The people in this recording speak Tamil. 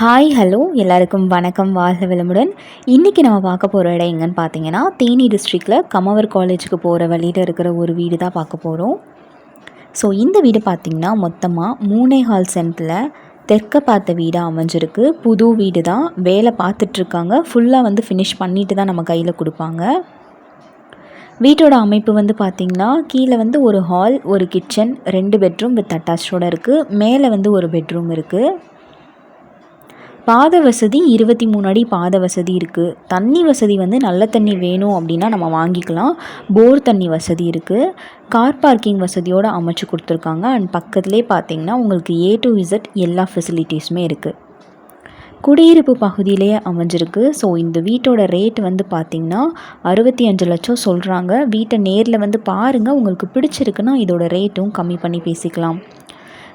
ஹாய் ஹலோ எல்லாருக்கும் வணக்கம். வாழ்க வளமுடன். இன்றைக்கி நம்ம பார்க்க போகிற இடம் எங்கன்னு பார்த்தீங்கன்னா தேனி டிஸ்ட்ரிக்டில் கமவர் காலேஜுக்கு போகிற வழியில் இருக்கிற ஒரு வீடு தான் பார்க்க போகிறோம் ஸோ இந்த வீடு பார்த்திங்கன்னா மொத்தமாக மூணே ஹால் சென்ட்டில் தெற்க பார்த்த வீடாக அமைஞ்சிருக்கு. புது வீடு தான் வேலை பார்த்துட்ருக்காங்க ஃபுல்லாக வந்து ஃபினிஷ் பண்ணிட்டு தான் நம்ம கையில் கொடுப்பாங்க. வீட்டோட அமைப்பு வந்து பார்த்திங்கன்னா கீழே வந்து ஒரு ஹால் ஒரு கிச்சன் ரெண்டு பெட்ரூம் வித் அட்டாச்சோடு இருக்குது மேலே வந்து ஒரு பெட்ரூம் இருக்குது பாத வசதி இருபத்தி மூணு அடி பாத வசதி இருக்குது தண்ணி வசதி வந்து நல்ல தண்ணி வேணும் அப்படின்னா நம்ம வாங்கிக்கலாம். போர் தண்ணி வசதி இருக்குது கார் பார்க்கிங் வசதியோடு அமைச்சு கொடுத்துருக்காங்க. அண்ட் பக்கத்துலேயே பார்த்தீங்கன்னா உங்களுக்கு ஏ டு இசட் எல்லா ஃபெசிலிட்டிஸுமே இருக்குது குடியிருப்பு பகுதியிலேயே அமைஞ்சிருக்கு. ஸோ இந்த வீட்டோட ரேட் வந்து பார்த்திங்கன்னா அறுபத்தி அஞ்சு லட்சம் சொல்கிறாங்க வீட்டை நேரில் வந்து பாருங்கள் உங்களுக்கு பிடிச்சிருக்குன்னா இதோட ரேட்டும் கம்மி பண்ணி பேசிக்கலாம்.